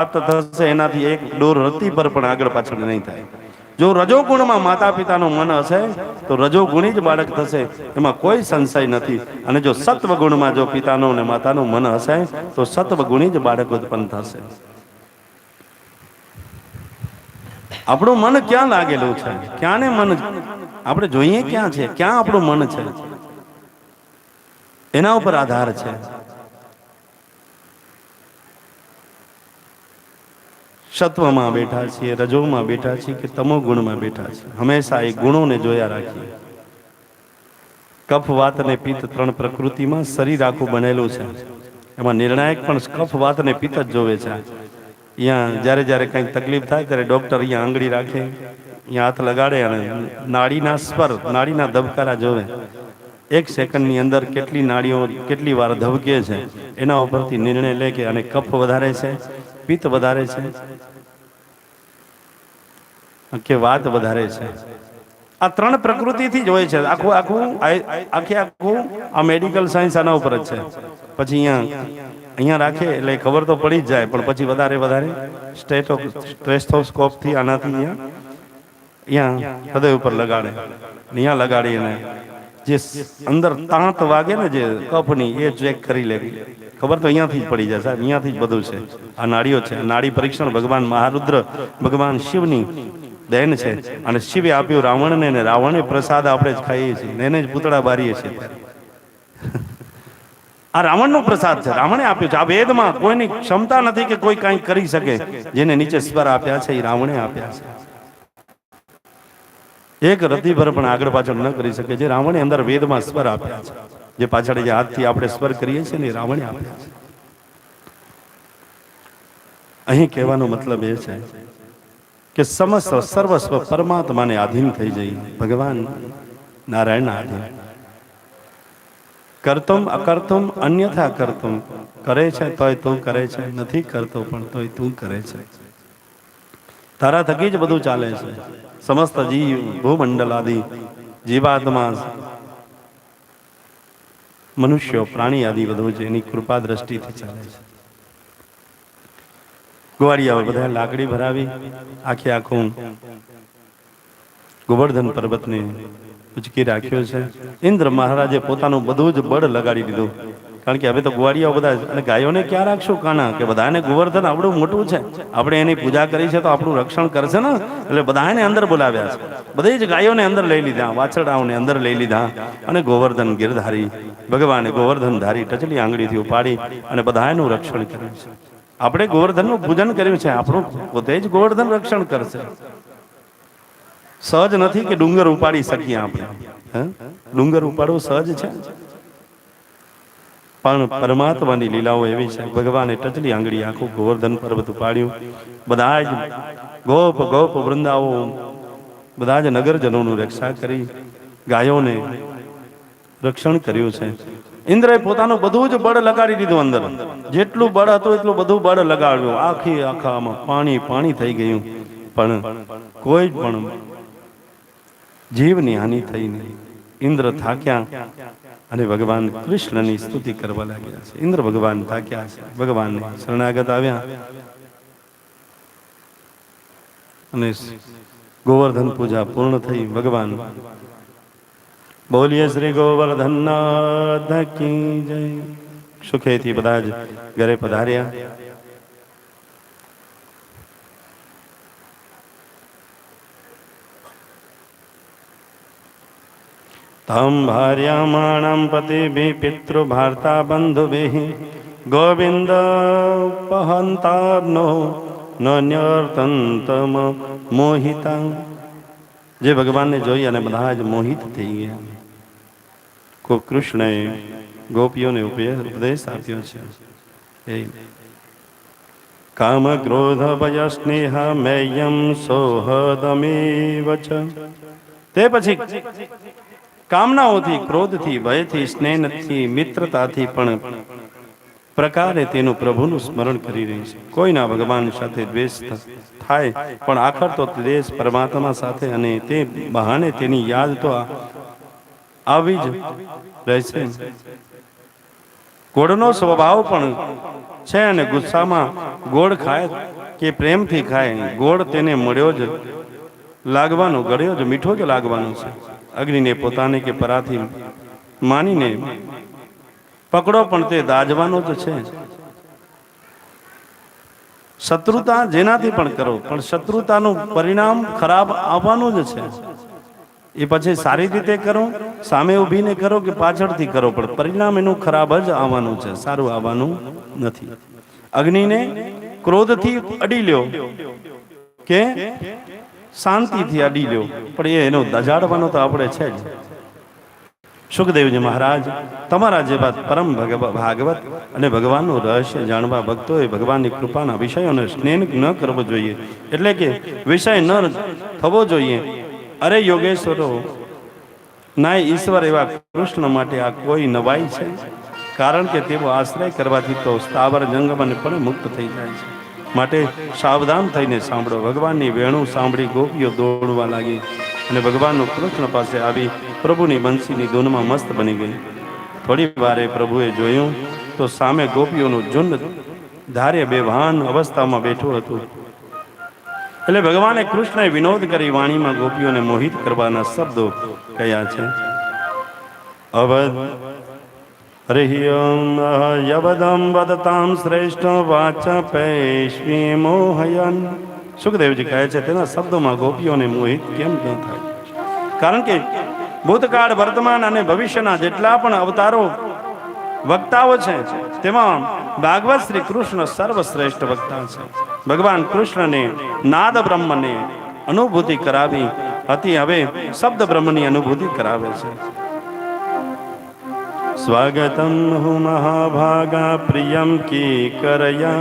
પ્રાપ્ત થશે એનાથી એક ડોર રતી પર પણ આગળ પાછળ નહીં થાય. જો રજોગુણમાં માતા પિતાનું મન હશે, તો રજોગુણી જ બાળક થશે. એમાં કોઈ સંશય નથી. અને જો સત્વગુણમાં જો પિતાનું અને માતાનું મન હશે, તો સત્વગુણી જ બાળક ઉત્પન્ન થશે. આપણું મન ક્યાં લાગેલું છે? ક્યાં ને મન આપણે જોઈએ ક્યાં છે? ક્યાં આપણું મન છે? એના ઉપર આધાર છે. સત્વમાં બેઠા છીએ, રજોમાં બેઠા છીએ કે તમો ગુણમાં બેઠા છીએ. હંમેશા એ ગુણોને જોયા રાખીએ. કફ, વાત અને પિત્ત ત્રણ પ્રકૃતિમાં શરીર આખું બનેલું છે. એમાં નિર્ણાયક પણ કફ, વાત અને પિત્ત જ જોવે છે. અહીંયા જ્યારે જ્યારે કંઈક તકલીફ થાય ત્યારે ડૉક્ટર અહીંયા આંગળી રાખે અહીંયા હાથ લગાડે અને નાડીના સ્વર નાડીના ધબકારા જોવે. એક સેકન્ડની અંદર કેટલી નાડીઓ કેટલી વાર ધબકે છે, એના ઉપરથી નિર્ણય લે કે અને કફ વધારે છે પિત્ત વધારે છે? કે વાત વધારે છે. આ ત્રણ પ્રકૃતિથી જ હોય છે. આખું આખું આખે આખું આ મેડિકલ સાયન્સ આના ઉપર જ છે. પછી અહીંયા અહીંયા રાખે એટલે ખબર તો પડી જ જાય, પણ પછી વધારે વધારે સ્ટેટો સ્ટ્રેસ્થોસ્કોપથી આનાથી અહીંયા અહીંયા હૃદય ઉપર લગાડે. અહીંયા લગાડી અને જે અંદર તાંત વાગે ને જે કફની, એ ચેક કરી લે ખબર તો અહીંયાથી જ પડી જાય સાહેબ અહીંયાથી જ બધું છે. આ નાડીઓ છે. નાડી પરીક્ષણ ભગવાન મહારુદ્ર, ભગવાન શિવની દેન છે. અને શિવે આપ્યું રાવણને ને રાવણે પ્રસાદ આપણે જ ખાઈએ છીએ. એને જ પૂતળા બારીએ છીએ. આ રાવણનો પ્રસાદ છે. રાવણે આપ્યું છે. આ વેદમાં કોઈની ક્ષમતા નથી કે કોઈ કાંઈ કરી શકે. જેને નીચે સ્વર આપ્યા છે એ રાવણે આપ્યા છે. એક રતિભર પણ આગળ પાછળ ન કરી શકે. જે રાવણે અંદર વેદમાં સ્વર આપ્યા છે. જે પાછળ જે હાથથી આપણે સ્વર કરીએ છીએ ને રાવણે આપ્યા છે. અહીં કહેવાનો મતલબ એ છે કે સમસ્ત સર્વસ્વ પરમાત્માને આધીન થઈ જઈ. ભગવાન નારાયણ આધીન. કરતમ અકર્તમ અન્યથા કરતમ. કરે છે તોય તું કરે છે, નથી કરતો પણ તોય તું કરે છે. તારા થકી જ બધું ચાલે છે. સમસ્ત જીવ, ભૂમંડલ આદિ, જીવાત્મા મનુષ્યો, પ્રાણી આદિ બધું છે એની કૃપા દ્રષ્ટિથી ચાલે છે. ગોવાળિયાઓ બધા લાકડી ભરાવી આખે આખું ગોવર્ધન પર્વતને ઉચકી રાખ્યો છે. ઇન્દ્ર મહારાજે પોતાનું બધું જ બળ લગાડી દીધું. કારણ કે હવે તો ગુવાડિયા બધા અને ગાયોને ક્યાં રાખશું કાના? કે બધાને ગોવર્ધન આપણું મોટું છે. આપણે એની પૂજા કરી છે તો આપણું રક્ષણ કરશે ને? એટલે બધાને અંદર બોલાવ્યા છે. બધી જ ગાયોને અંદર લઈ લીધા, વાછરડાઓને અંદર લઈ લીધા અને ગોવર્ધન ગીરધારી, ભગવાને ગોવર્ધન ધારી ટચલી આંગળીથી ઉપાડી અને બધાનું રક્ષણ કર્યું છે. આપણે ગોવર્ધનનું પૂજન કર્યું છે. આપણું પોતે જ ગોવર્ધન રક્ષણ કરશે. સહજ નથી કે ડુંગર ઉપાડી શકીએ આપણે? ડુંગર ઉપાડવું સહજ છે. પણ પરમાત્માની લીલાઓ એવી છે. ભગવાને ટચલી આંગળી, આખું ગોવર્ધન પર્વત ઉપાડ્યું. બધા જ ગોપ ગોપ વૃંદાઓ બધા જ નગરજનોનું રક્ષા કરી, ગાયોને રક્ષણ કર્યું છે. ઇન્દ્રએ પોતાનું બધું જ બળ લગાડી દીધું અંદર. જેટલું બળ હતું એટલું બધું બળ લગાડ્યું. આખી આખામાં પાણી પાણી થઈ ગયું. પણ કોઈ પણ જીવની હાનિ થઈ નહીં. ઇન્દ્ર થાક્યા અને ભગવાન કૃષ્ણની સ્તુતિ કરવા લાગ્યા છે. ઇન્દ્ર ભગવાન થાક્યા છે ભગવાન શરણાગત આવ્યા અને ગોવર્ધન પૂજા પૂર્ણ થઈ. ભગવાન બોલીએ શ્રી ગોવર્ધનનાથ કી સુખેથી બધા જ ઘરે પધાર્યા. તમ ભાર્યમાણમ પતિભિ પિતૃભાર્તા બંધુભિ ગોવિંદ પહંતાનો નન્યર્તંતમ મોહિતા જે ભગવાનને જોઈ અને બધા જ મોહિત થઈ ગયા કો કૃષ્ણએ ગોપીઓને ઉપે- ઉપદેશ આપ્યો છે એ કામ ક્રોધ ભય સ્નેહ મેયમ સોહદમેવ તે પછી કામનાઓથી, ક્રોધથી, ભયથી, સ્નેહથી, મિત્રતાથી પણ પ્રકારે તેનું પ્રભુનું સ્મરણ કરી રહી છે. કોઈના ભગવાન સાથે દ્વેષ થાય, પણ આખર તો દ્વેષ પરમાત્મા સાથે અને તે બહાને તેની યાદ તો આવી જ રહેશે ગોળનો સ્વભાવ પણ છે અને ગુસ્સામાં ગોળ ખાય કે પ્રેમથી ખાય. ગોળ તેને મળ્યો જ, લાગવાનો, ગળ્યો જ, મીઠો જ લાગવાનો છે. અગ્નિને પોતાને કે પરાથી માનીને પકડો પણ તે દાજવાનો જ છે. શત્રુતા જેનાથી પણ કરો, પણ શત્રુતાનું પરિણામ ખરાબ આવવાનું જ છે. એ પછી સારી રીતે કરો, સામે ઊભીને કરો કે પાછળથી કરો, પણ પરિણામ એનું ખરાબ જ આવવાનું છે, સારું આવવાનું નથી. અગ્નિને ક્રોધથી અડી લ્યો કે શાંતિથી અડી લ્યો. પણ એ એનો દજાડવાનો તો આપણે છે જ. સુખદેવજી મહારાજ તમારા જેવા પરમ ભગવ- ભાગવત અને ભગવાનનું રહસ્ય જાણવા ભક્તોએ ભગવાનની કૃપાના વિષયોને સ્નેહ ન કરવો જોઈએ. એટલે કે વિષય ન થવો જોઈએ. અરે યોગેશ્વરો નાય ઈશ્વર એવા કૃષ્ણ માટે આ કોઈ નવાઈ છે? કારણ કે તેઓ આશ્રય કરવાથી તો સ્થાવર જંગમને પણ મુક્ત થઈ જાય છે. માટે સાવધાન થઈને સાંભળો. ભગવાનની વેણું સાંભળી ગોપીઓ દોડવા લાગી અને ભગવાનનું કૃષ્ણ પાસે આવી પ્રભુની બંસીની ધૂનમાં મસ્ત બની ગઈ. થોડી વારે પ્રભુએ જોયું તો સામે ગોપીઓનું ઝુંડ ધારે બેભાન અવસ્થામાં બેઠું હતું. એટલે ભગવાને કૃષ્ણએ વિનોદ કરી વાણીમાં ગોપીઓને મોહિત કરવાના શબ્દો કયા છે? અવધ હરિયમ યવદમ વદતામ શ્રેષ્ઠ વાચ પૈશ્વી મોહયન સુખદેવજી કહે છે તેના શબ્દોમાં ગોપીઓને મોહિત કેમ ન થાય? કારણ કે ભૂતકાળ, વર્તમાન અને ભવિષ્યના જેટલા પણ અવતારો, વક્તાઓ છે, તેમાં ભાગવત શ્રી કૃષ્ણ સર્વશ્રેષ્ઠ વક્તા છે. ભગવાન કૃષ્ણને, નાદ બ્રહ્મને અનુભૂતિ કરાવી હતી, હવે શબ્દ બ્રહ્મની અનુભૂતિ કરાવે છે. સ્વાગતમ હું મહાભાગા પ્રિયમ કી કરયા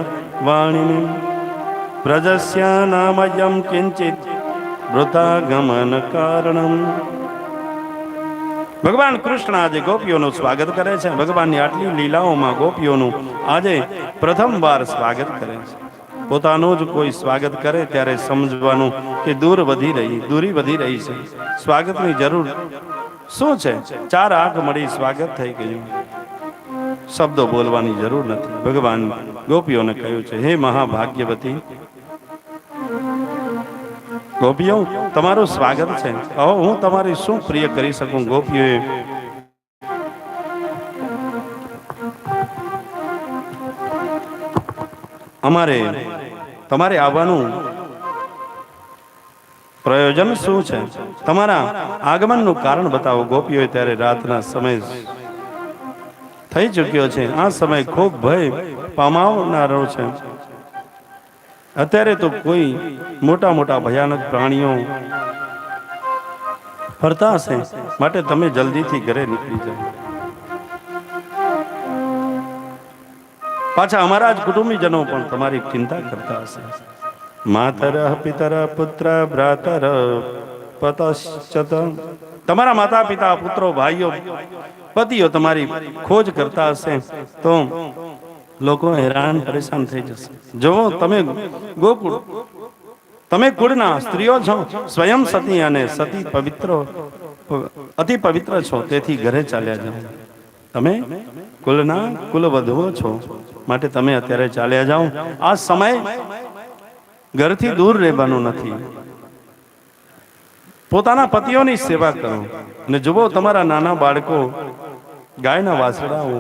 વાણીને પ્રજસ્યા નામયમ કિંચિત વૃતાગમન કારણમ ભગવાન કૃષ્ણ આજે ગોપીઓનું સ્વાગત કરે છે ભગવાનની આટલી લીલાઓમાં ગોપીઓનું આજે પ્રથમવાર સ્વાગત કરે છે। પોતાનું જ કોઈ સ્વાગત કરે ત્યારે સમજવાનું કે દૂર વધી રહી, દૂરી વધી રહી છે। સ્વાગતની જરૂર શું છે? ચાર આંખ મળી, સ્વાગત થઈ ગયું. શબ્દો બોલવાની જરૂર નથી. ભગવાન ગોપીઓને કહ્યું છે, હે મહાભાગ્યવતી, ગોપીઓ, તમારું સ્વાગત છે. કહો હું તમારી શું પ્રિય કરી શકું? ગોપીઓએ અમારે, તમારે આવવાનું પ્રયોજન શું છે? તમારા આગમનનું કારણ બતાવો ગોપીઓ ત્યારે રાતના સમય થઈ ચૂક્યો છે. આ સમય ખૂબ ભય પમાવનારો છે. અત્યારે તો કોઈ મોટા મોટા ભયાનક પ્રાણીઓ ફરતા હશે, માટે તમે જલ્દીથી ઘરે નીકળી જાઓ. પાછા અમારા જ કુટુંબીજનો પણ તમારી ચિંતા કરતા હશે. માતર પિતર પુત્ર ભ્રાતર પતશ્ચત. તમારા માતા પિતા, પુત્રો, ભાઈઓ, પતિઓ તમારી ખોજ કરતા હશે તો લોકો હેરાન પરેશાન થઈ જશે. જો તમે ગોકુળ, તમે કુળના સ્ત્રીઓ છો, સ્વયં સતી અને સતી પવિત્ર અતિ પવિત્ર છો, તેથી ઘરે ચાલ્યા જાઓ. તમે કુલના કુલવધુઓ છો, માટે તમે અત્યારે ચાલ્યા જાઓ. આ સમય ઘરથી દૂર રહેવાનું નથી. પોતાના પતિઓની સેવા કરો ને જુઓ તમારા નાના બાળકો ગાયના વાસડાઓ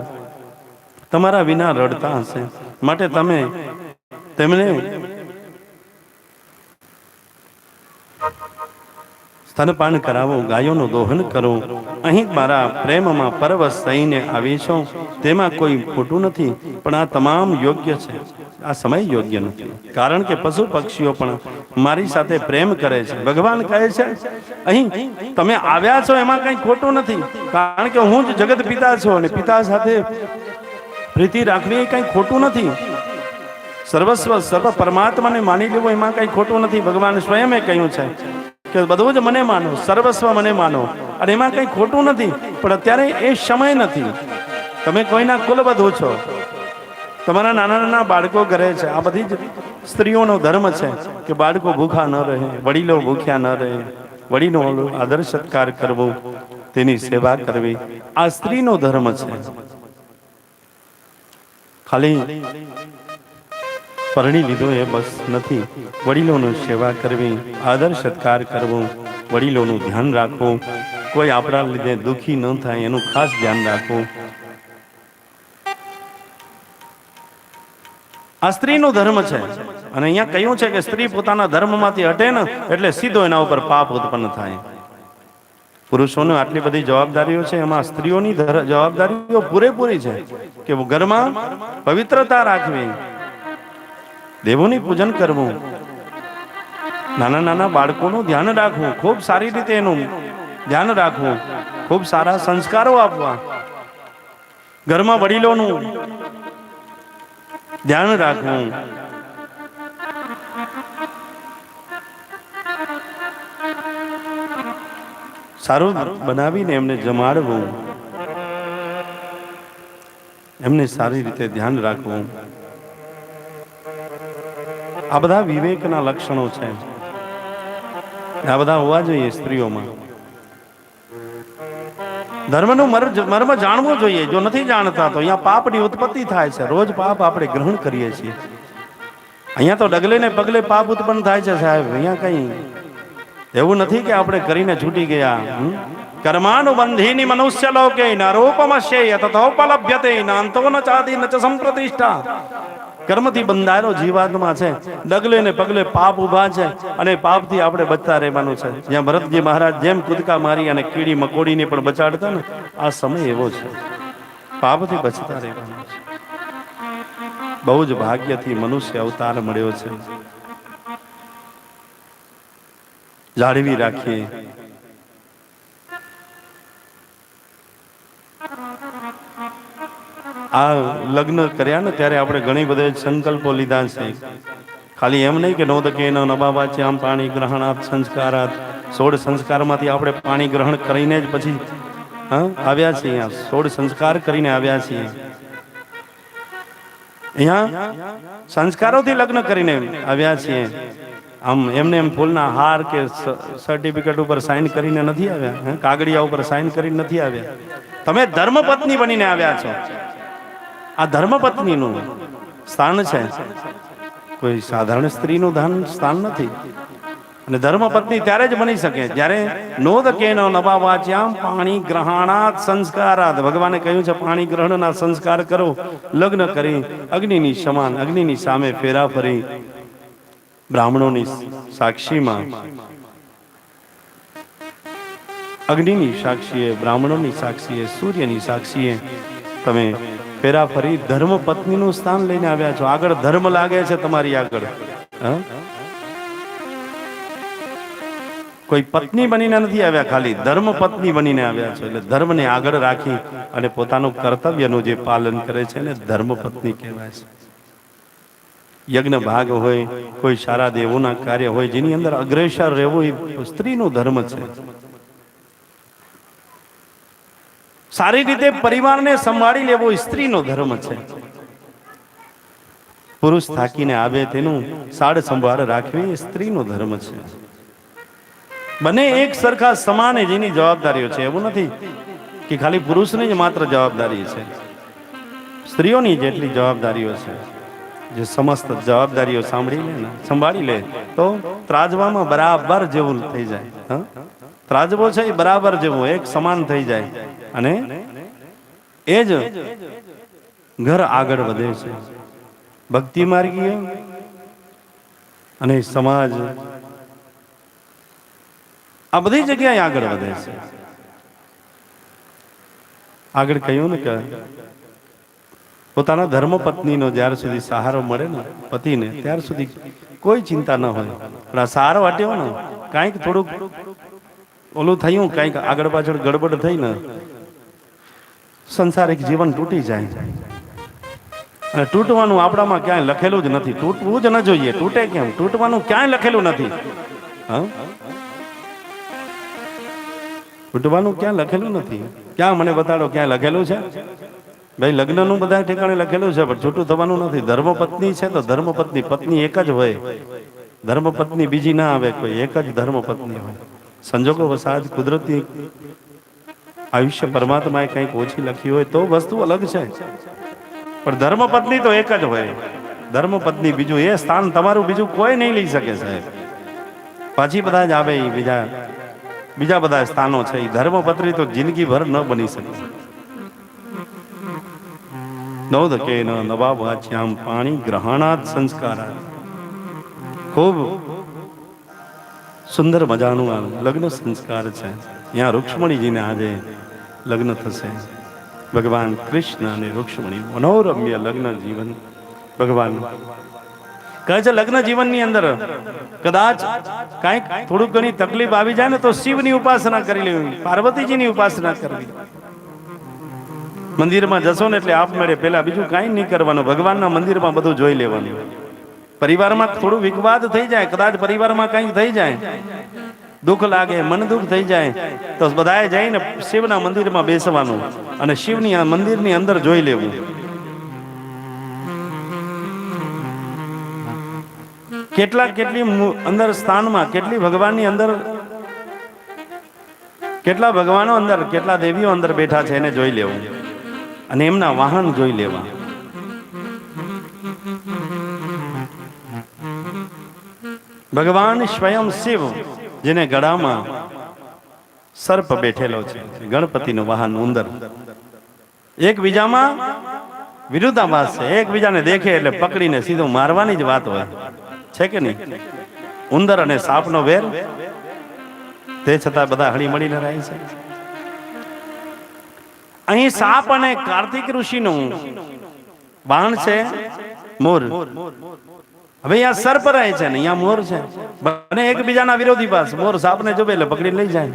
તમારા વિના રડતા હશે. માટે તમે તેમને સ્તનપાન કરાવો, ગાયોનું દોહન કરો. અહીં મારા પ્રેમમાં પરવશ થઈને આવી છો. તેમાં કોઈ ખોટું નથી, પણ આ તમામ યોગ્ય છે. આ સમય યોગ્ય નથી. કારણ કે પશુ પક્ષીઓ પણ મારી સાથે પ્રેમ કરે છે. ભગવાન કહે છે, અહીં તમે આવ્યા છો, એમાં કંઈ ખોટું નથી. કારણ કે હું જ જગત પિતા છું અને પિતા સાથે પ્રીતિ રાખવી એ કંઈ ખોટું નથી. સર્વસ્વ, સર્વ પરમાત્માને માની લેવું એમાં કંઈ ખોટું નથી. ભગવાન સ્વયંએ કહ્યું છે કે બધું જ મને માનો, સર્વસ્વ મને માનો. અને એમાં કંઈ ખોટું નથી, પણ અત્યારે એ સમય નથી. તમે કોઈના કુલ બધો છો. તમારા નાના નાના બાળકો ઘરે છે. આ બધી જ સ્ત્રીઓનો ધર્મ છે કે બાળકો ભૂખા ન રહે, વડીલો ભૂખ્યા ન રહે. વડીનો આદર સત્કાર કરવો, તેની સેવા કરવી. આ સ્ત્રીનો ધર્મ છે. ખાલી પરણી લીધો એ બસ નથી. વડીલોનું સેવા કરવી, આદર સત્કાર કરવો, વડીલોનું ધ્યાન રાખવું. કોઈ આપણા લીધે દુઃખી ન થાય એનું ખાસ ધ્યાન રાખવું. આ સ્ત્રીનો ધર્મ છે. અને અહીંયા કહ્યું છે કે સ્ત્રી પોતાના ધર્મમાંથી હટે ને, એટલે સીધો એના ઉપર પાપ ઉત્પન્ન થાય. પુરુષોને આટલી બધી જવાબદારીઓ છે, એમાં સ્ત્રીઓની જવાબદારીઓ પૂરેપૂરી છે કે ઘરમાં પવિત્રતા રાખવી દેવોની પૂજન કરવું. નાના નાના બાળકોનું ધ્યાન રાખવું. ખૂબ સારી રીતે એનું ધ્યાન રાખવું. ખૂબ સારા સંસ્કારો આપવા. ઘરમાં વડીલોનું ધ્યાન રાખવું. સારું બનાવીને એમને જમાડવું. એમને સારી રીતે ધ્યાન રાખવું. આ બધા વિવેકના લક્ષણો છે. આ બધા હોવા જોઈએ સ્ત્રીઓમાં. ધર્મનું મર્મ જાણવું જોઈએ. જો નથી જાણતા તો અહીંયા પાપની ઉત્પત્તિ થાય છે. રોજ પાપ આપણે ગ્રહણ કરીએ છીએ. અહીંયા તો ડગલે ને પગલે પાપ ઉત્પન્ન થાય છે સાહેબ. અહીંયા કઈ એવું નથી કે આપણે કરીને છૂટી ગયા? કર્માનુબંધીની મનુષ્ય લોકે ન રૂપમસ્ય તથોપલભ્યતે ન અંતો ન ચાદી ન ચ સંપ્રતિષ્ઠા. કર્મથી બંધાયેલો જીવાત્મા છે. ડગલે ને પગલે પાપ ઊભા છે અને પાપથી આપણે બચતા રહેવાનું છે. જ્યાં ભરતજી મહારાજ જેમ કૂદકા મારી અને કીડી મકોડીને પણ બચાડતા ને, આ સમય એવો છે. પાપથી બચતા રહેવાનું છે. બહુ જ ભાગ્યથી મનુષ્ય અવતાર મળ્યો છે. જાળવી રાખીએ. આ લગ્ન કર્યા ને ત્યારે આપણે ઘણી બધા સંકલ્પો લીધા છે. ખાલી એમ નહીં કે નોદકે એનો નબાબા છે, આમ પાણી ગ્રહણાત સંસ્કારાત સોળ સંસ્કારમાંથી આપણે પાણી ગ્રહણ કરીને જ પછી, હા, આવ્યા છીએ અહીંયા. સોળ સંસ્કાર કરીને આવ્યા છીએ. અહીંયા સંસ્કારોથી લગ્ન કરીને આવ્યા છીએ. આમ એમને એમ ફૂલના હાર કે સર્ટિફિકેટ ઉપર સાઇન કરીને નથી આવ્યા, હે? કાગળિયા ઉપર સાઇન કરીને નથી આવ્યા. તમે ધર્મપત્ની બનીને આવ્યા છો. આ ધર્મપત્નીનું સ્થાન છે. કોઈ સાધારણ સ્ત્રીનું ધન સ્થાન નથી. અને ધર્મપત્ની ત્યારે જ બની શકે. જ્યારે નોદ કેનો નવા વાચ્યામ પાણી ગ્રહણાત સંસ્કારાત. ભગવાને કહ્યું છે, પાણી ગ્રહણના સંસ્કાર કરો. લગ્ન કરી અગ્નિની સમાન, અગ્નિની સામે ફેરા ફરી. બ્રાહ્મણોની સાક્ષીમાં અગ્નિની સાક્ષીએ, બ્રાહ્મણોની સાક્ષીએ, સૂર્યની સાક્ષીએ તમે ફેરા ફરી ધર્મ પત્નીનું સ્થાન લઈને આવ્યા છો. આગળ ધર્મ લાગે છે તમારી આગળ. કોઈ પત્ની બનીને નથી આવ્યા ખાલી, ધર્મ પત્ની બનીને આવ્યા છો. એટલે ધર્મને આગળ રાખી અને પોતાનું કર્તવ્યનું જે પાલન કરે છે ને ધર્મ પત્ની કહેવાય છે. યજ્ઞ ભાગ હોય, કોઈ સારા દેવોના કાર્ય હોય, જેની અંદર અગ્રેસર રહેવું એ સ્ત્રીનું ધર્મ છે. સારી રીતે પરિવારને સંભાળી લેવો સ્ત્રીનો ધર્મ છે. પુરુષ થાકીને આવે તેનું સાડ સંભાળ રાખવી એ સ્ત્રીનો ધર્મ છે. બંને એક સરખા સમાન જેની જવાબદારીઓ છે. એવું નથી કે ખાલી પુરુષની જ માત્ર જવાબદારી છે. સ્ત્રીઓની જેટલી જવાબદારીઓ છે, જે સમસ્ત જવાબદારીઓ સાંભળી લે સંભાળી લે, તો ત્રાજવામાં બરાબર જેવું થઈ જાય? ત્રાજવો છે એ બરાબર જેવું, એક સમાન થઈ જાય. અને એ જ ઘર આગળ વધે છે. ભક્તિ માર્ગીય અને સમાજ આ બધી જગ્યાએ આગળ વધે છે. આગળ કહ્યું ને કે પોતાના ધર્મ પત્નીનો જ્યાર સુધી સહારો મળે ને પતિને, ત્યાર સુધી કોઈ ચિંતા ન હોય. પણ આ સહારો હટ્યો ને, કાંઈક થોડુંક ઓલું થયું, કાંઈક આગળ પાછળ ગડબડ થઈ ને સંસારિક જીવન તૂટી જાય. અને તૂટવાનું આપણામાં ક્યાંય લખેલું જ નથી. તૂટવું જ ન જોઈએ. તૂટે કેમ? તૂટવાનું ક્યાંય લખેલું નથી. તૂટવાનું ક્યાં લખેલું નથી? ક્યાં મને બતાડો ક્યાં લખેલું છે? ભાઈ, લગ્નનું બધા ઠેકાણે લખેલું છે, પણ છૂટું થવાનું નથી. ધર્મપત્ની છે તો ધર્મપત્ની, પત્ની એક જ હોય. ધર્મપત્ની બીજી ના આવે કોઈ. એક જ ધર્મપત્ની હોય. સંજોગો વસાદ કુદરતી આયુષ્ય પરમાત્માએ કંઈક ઓછી લખી હોય તો વસ્તુ અલગ છે. પણ ધર્મપત્ની તો એક જ હોય. ધર્મપત્ની બીજું એ સ્થાન તમારું બીજું કોઈ નહીં લઈ શકે સાહેબ. પછી બધા જ આવે બીજા બીજા બધા સ્થાનો છે. એ ધર્મપત્ની તો જિંદગીભર ન બની શકે. નવદ કે ન નવા વાચ્યામ પાણી ગ્રહણાત સંસ્કાર ખૂબ સુંદર મજાનું લગ્ન સંસ્કાર છે. અહીંયા રૂક્ષ્મણીજીને આજે લગ્ન થશે ભગવાન કૃષ્ણ અને રૂક્ષ્મણી મનોરમ્ય લગ્ન જીવન ભગવાન કહે છે લગ્ન જીવનની અંદર કદાચ કાંઈક થોડુંક ઘણી તકલીફ આવી જાય ને તો શિવની ઉપાસના કરી લેવી પાર્વતીજીની ઉપાસના કરવી મંદિરમાં જશો ને એટલે આપમેળે પેલા બીજું કાંઈ નહીં કરવાનું ભગવાનના મંદિરમાં બધું જોઈ લેવાનું પરિવારમાં થોડું વિકવાદ થઈ જાય કદાચ પરિવારમાં કંઈક થઈ જાય દુઃખ લાગે, મન દુઃખ થઈ જાય, તો બધાએ જઈને શિવના મંદિરમાં બેસવાનું અને શિવની આ મંદિરની અંદર જોઈ લેવું. કેટલા કેટલી અંદર સ્થાનમાં, કેટલી ભગવાનની અંદર, કેટલા ભગવાનો અંદર, કેટલા દેવીઓ અંદર બેઠા છે એને જોઈ લેવું. અને એમના વાહન જોઈ લેવા. ભગવાન સ્વયં શિવ. જેને ગળામાં સર્પ બેઠેલો છે, ગણપતિનું વાહન ઉંદર એકબીજામાં વિરુદ્ધાભાસ છે, એકબીજાને દેખે એટલે પકડીને સીધું મારવાની જ વાત હોય. છે કે નહીં? ઉંદર અને સાપનો વેર, તે છતાં બધા હળી મળીને રહે છે. અહીં સાપ અને કાર્તિક ઋષિનું બાણ છે, મોર. હવે અહીંયા સર્પ રહે છે ને, અહીંયા મોર છે. બંને એકબીજાના વિરોધી પાસ. મોર સાપને જોવે એટલે પકડી લઈ જાય.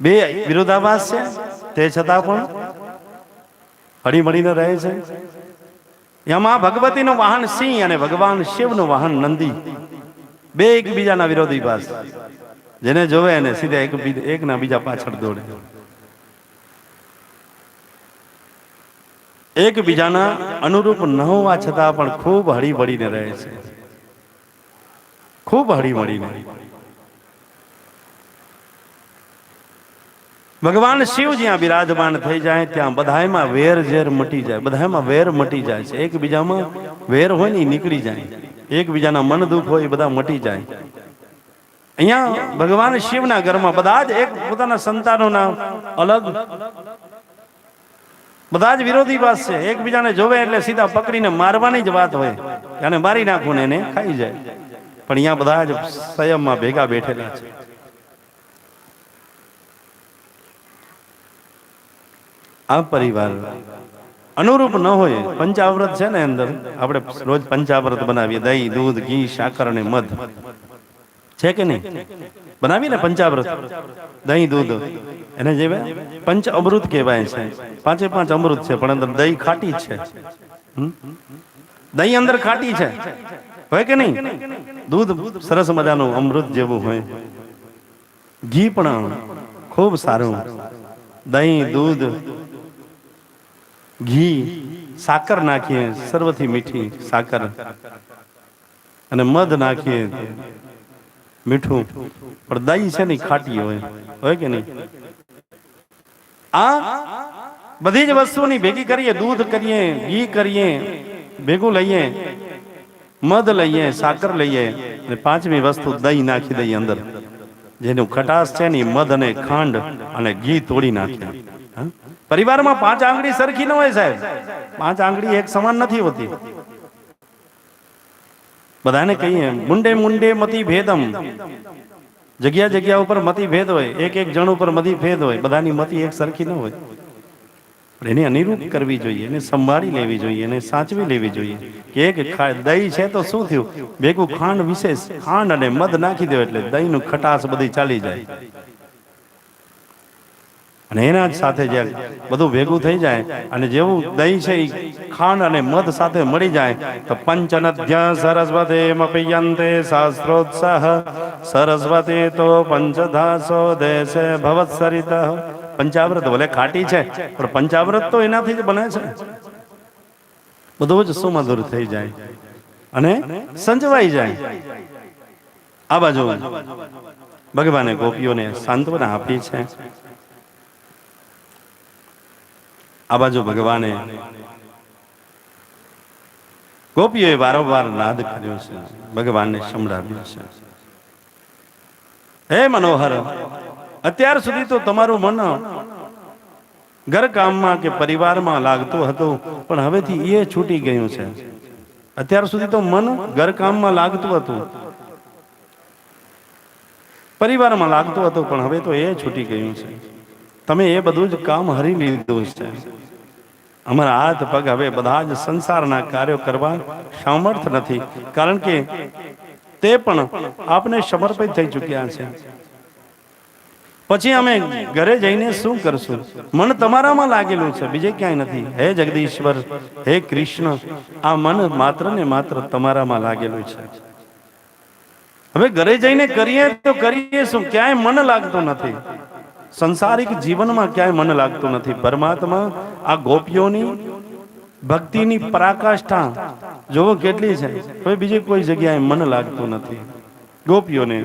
બે વિરોધાભાસ છે, તે છતાં પણ હળી મળીને રહે છે. એમાં ભગવતીનું વાહન સિંહ અને ભગવાન શિવનું વાહન નંદી. બે એકબીજાના વિરોધી પાસ. જેને જોવે એને સીધા એક એકના બીજા પાછળ દોડે. એકબીજાના અનુરૂપ ન હોવા છતાં પણ ખૂબ હળી ભળીને રહે છે. ખૂબ હળી મળીને ભગવાન શિવ જ્યાં બિરાજમાન થઈ જાય, ત્યાં બધાયમાં વેર ઝેર મટી જાય. બધાયમાં વેર મટી જાય છે. એકબીજામાં વેર હોય ને નીકળી જાય. એકબીજાના મન દુઃખ હોય બધા મટી જાય. અહીંયા ભગવાન શિવના ઘરમાં બધા જ એક પોતાના સંતાનોના અલગ બધા જ વિરોધી વાત છે. એકબીજાને જોવે એટલે સીધા પકડીને મારવાની જ વાત હોય. અને મારી નાખું ને એને ખાઈ જાય. પણ અહીંયા બધા જ સંયમમાં ભેગા બેઠેલા છે. આ પરિવાર અનુરૂપ ન હોય. પંચાવ્રત છે ને અંદર. આપણે રોજ પંચાવ્રત બનાવીએ. દહીં, દૂધ, ઘી, સાકર અને મધ. છે કે નહીં? બનાવીએ ને પંચાવ્રત દહીં, દૂધ. એને જેવા પંચ અમૃત કહેવાય છે. પાંચે પાંચ અમૃત છે, પણ અંદર દહીં ખાટી છે. દહીં અંદર ખાટી છે. હોય કે નહીં? દૂધ સરસ મજાનું અમૃત જેવું હોય. ઘી પણ ખૂબ સારું. દહીં, દૂધ, ઘી, સાકર નાખીએ, સર્વથી મીઠી સાકર. અને મધ નાખીએ. મીઠું પણ દહીં છે ને, ખાટી હોય. હોય કે નહીં? આ બધી જ વસ્તુની ભેગી કરીએ, દૂધ કરીએ, ઘી કરીએ, ભેગું લઈએ, મધ લઈએ, સાકર લઈએ અને પાંચમી વસ્તુ દહીં નાખી દઈએ અંદર. જેનું ખટાશ છે ને મધ અને ખાંડ અને ઘી તોડી નાખીએ હા? પરિવારમાં પાંચ આંગળી સરખી ન હોય સાહેબ. પાંચ આંગળી એક સમાન નથી હોતી. બધાને કહીએ, મુંડે મુંડે મતી ભેદમ. જગ્યા જગ્યા ઉપર મતી ભેદ હોય, એક એક જણ ઉપર મતી ભેદ હોય, બધાની મતી એક સરખી ન હોય. પણ એને અનિરૂપ કરવી જોઈએ, એને સંભાળી લેવી જોઈએ, એને સાચવી લેવી જોઈએ. કે એક દહીં છે તો શું થયું? ભેગું ખાંડ વિશેષ, ખાંડ અને મધ નાખી દો એટલે દહીંનું ખટાશ બધી ચાલી જાય. અને એના જ સાથે જે બધું ભેગું થઈ જાય અને જેવું દહીં છે એ ખાંડ અને મધ સાથે મળી જાય, તો પંચનદ્ય સરસ્વતી મપિયંતે શાસ્ત્રોત્સાહ, સરસ્વતી તો પંચધાસો દેશે ભવત્સરિત. પંચાવ્રત ભલે ખાટી છે, પણ પંચાવ્રત તો એનાથી જ બને છે. બધું જ સુમધુર થઈ જાય અને સંજવાઈ જાય. આ બાજુ ભગવાને ગોપીઓને સાંત્વના આપી છે. આ બાજુ ભગવાને. ગોપીઓએ વારંવાર નાદ કર્યો છે. ભગવાનને સંભળાવ્યો છે. હે મનોહર, અત્યાર સુધી તો તમારું મન ઘર કામમાં કે પરિવારમાં લાગતું હતું, પણ હવેથી એ છૂટી ગયું છે. અત્યાર સુધી તો મન ઘર કામમાં લાગતું હતું. પરિવારમાં લાગતું હતું, પણ હવે તો એ છૂટી ગયું છે. તમે એ બધું જ કામ હરી લીધું છે. અમારા હાથ પગ હવે બધા જ સંસારના કાર્યો કરવા સામર્થ નથી. કારણ કે તે પણ આપને સમર્પિત થઈ ચૂક્યા છે. પછી અમે ઘરે જઈને શું કરશું? મન તમારામાં લાગેલું છે, બીજે ક્યાંય નથી. હે જગદીશ્વર, હે કૃષ્ણ, આ મન માત્ર ને માત્ર તમારામાં લાગેલું છે. હવે ઘરે જઈને કરીએ તો કરીએ શું? ક્યાંય મન લાગતું નથી. સંસારિક જીવનમાં ક્યાંય મન લાગતું નથી. પરમાત્મા આ ગોપીઓની ભક્તિની પરાકાષ્ઠા જોવો કેટલી છે. હવે બીજી કોઈ જગ્યાએ મન લાગતું નથી. ગોપીઓને